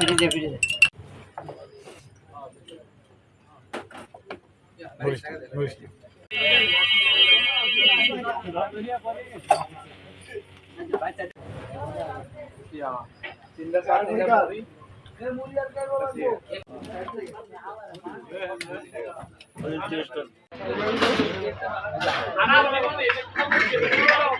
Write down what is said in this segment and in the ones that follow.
ফ্রিজে ফ্রিজে এটা নর্মাল তা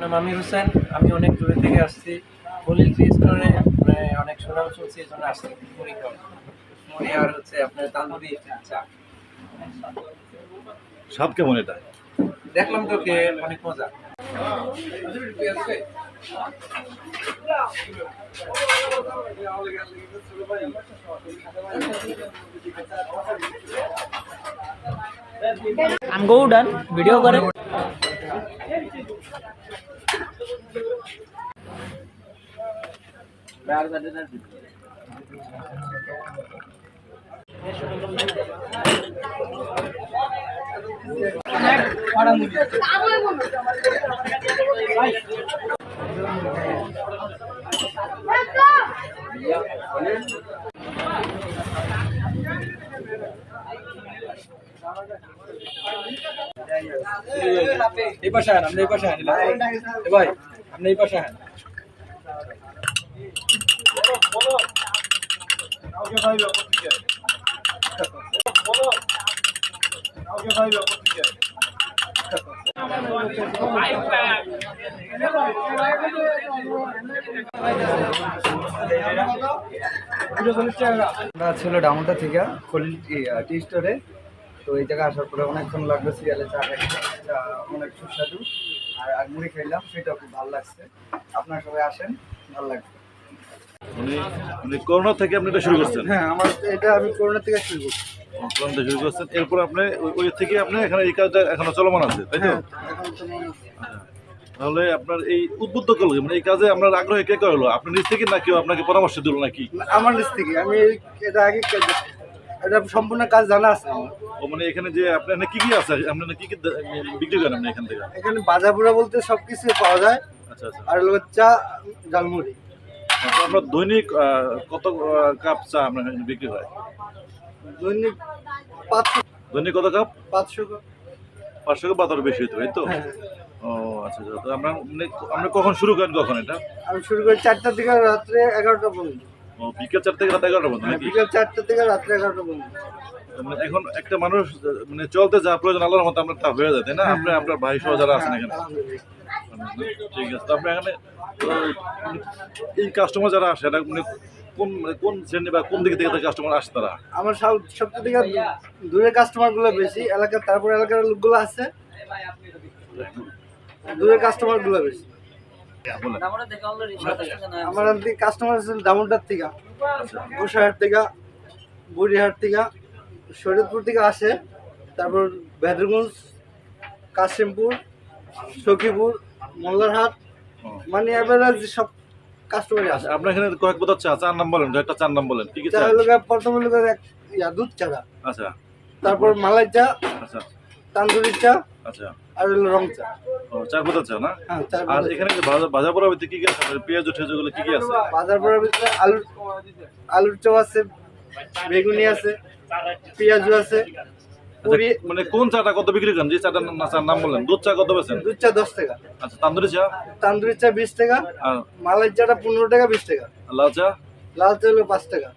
নাম আমির হোসেন। আমি অনেক দূরে থেকে আসছি। হলিল টি স্টোরে মানে অনেক সুনাম শুনছি, এই জন্য আসছি খাওয়া আর হচ্ছে আপনার তান্দুরি চা। স্বাদ কেমন এটা? দেখলাম তো কে অনেক মজা I'm go done. Video করে এই পাশে আন আপনি এই পাশে আন এ ভাই আপনি এই পাশে আন আমরা ছিল ডাউনটা থেকে টি স্টোরে তো এই জায়গায় আসার পরে অনেকক্ষণ লাগল সিরিয়ালে চা অনেক সুস্বাদু। আর আর মুড়ি খাইলাম, সেটাও খুব ভালো লাগছে। আপনারা সবাই আসেন, ভালো লাগছে উনি করোনা থেকে আপনি এটা শুরু করছেন? হ্যাঁ আমার এটা আমি করোনা থেকে শুরু করছি। করোনা শুরু করছেন এরপর আপনি ওই- থেকে আপনি এখানে এই কাজটা এখনও চলমান আছে তাই তো? হ্যাঁ মনে হচ্ছে। তাহলে আপনার এই উদ্বুদ্ধ করল মানে এই কাজে আপনার আগ্রহ কে করল আপনি নিজ থেকে না কেউ আপনাকে পরামর্শ দিল নাকি? আমার নিচ থেকে আমি এটা আগে এটা সম্পূর্ণ কাজ জানা আছে ও মানে এখানে যে আপনার কি কি আছে? আপনার কি কি বিক্রি করেন আপনি এখান থেকে? এখানে বাজাপুরা বলতে সব কিছু পাওয়া যায়। আচ্ছা আচ্ছা। আর হলো চা জালমুড়ি আপনার দৈনিক কত কাপ চা আপনার বিক্রি হয়? দৈনিক পাঁচশো। দৈনিক কত কাপ? পাঁচশো করে। পাঁচশো কাপ বাতার বেশি হতো তাই তো? হ্যাঁ। ও আচ্ছা আচ্ছা তো আপনার মানে আপনি কখন শুরু করেন কখন এটা? আমি শুরু করি চারটা থেকে রাত্রে এগারোটা পর্যন্ত। ও বিকেল চার থেকে রাত এগারোটা পর্যন্ত হ্যাঁ, বিকেল চারটা থেকে রাত্রে এগারোটা পর্যন্ত। মানে এখন একটা মানুষ মানে চলতে যা প্রয়োজন আল্লাহর মতো আপনার তা হয়ে যায় তাই না? আপনি আপনার ভাই সহ যারা আছেন এখানে। ঠিক আছে তো আপনি এখানে এই কাস্টমার যারা আসে এটা মানে কোন মানে কোন শ্রেণি বা কোন দিক থেকে কাস্টমার আসে তারা? আমার সব সবচেয়ে থেকে দূরের কাস্টমারগুলো বেশি এলাকার তারপর এলাকার লোকগুলো আছে। দূরের কাস্টমারগুলো বেশি। বলেন। আমার কাস্টমার আছে দামোদার থেকে গোসাহাট থেকে বুড়িহাট থেকে শরীয়তপুর থেকে আসে। তারপর কাশিমপুর সখীপুর মোল্লারহাট। মানে অ্যাভারেজ সব কাস্টমারই আসে। আচ্ছা আপনার এখানে কয়েক পদ চা চার নাম বলেন একটা চার নাম বলেন কি কি চা চা? লোক প্রথমে এক ইয়া দুধ চারা আচ্ছা। তারপর মালাই চা আচ্ছা। তান্দুরি চা আচ্ছা। আর হলো রং চা। ও চার পদ চা না? হ্যাঁ আর এখানে ভাজা ভাজা কি কি আছে? পেঁয়াজ উঠে যেগুলো কি কি আছে? বাজার পড়ার ভিতরে আলুর আলুর চপ আছে বেগুনি আছে পেঁয়াজু আছে। মানে কোন চাটা কত বিক্রি করেন? যে চাটার নাম বললেন দুধ চা কত বেছেন দুধ চা দশ টাকা। আচ্ছা তান্দুরি চা? তান্দুরি চা বিশ টাকা আর মালাই চাটা পনেরো টাকা বিশ টাকা। লাল চা? লাল চা হলো পাঁচ টাকা।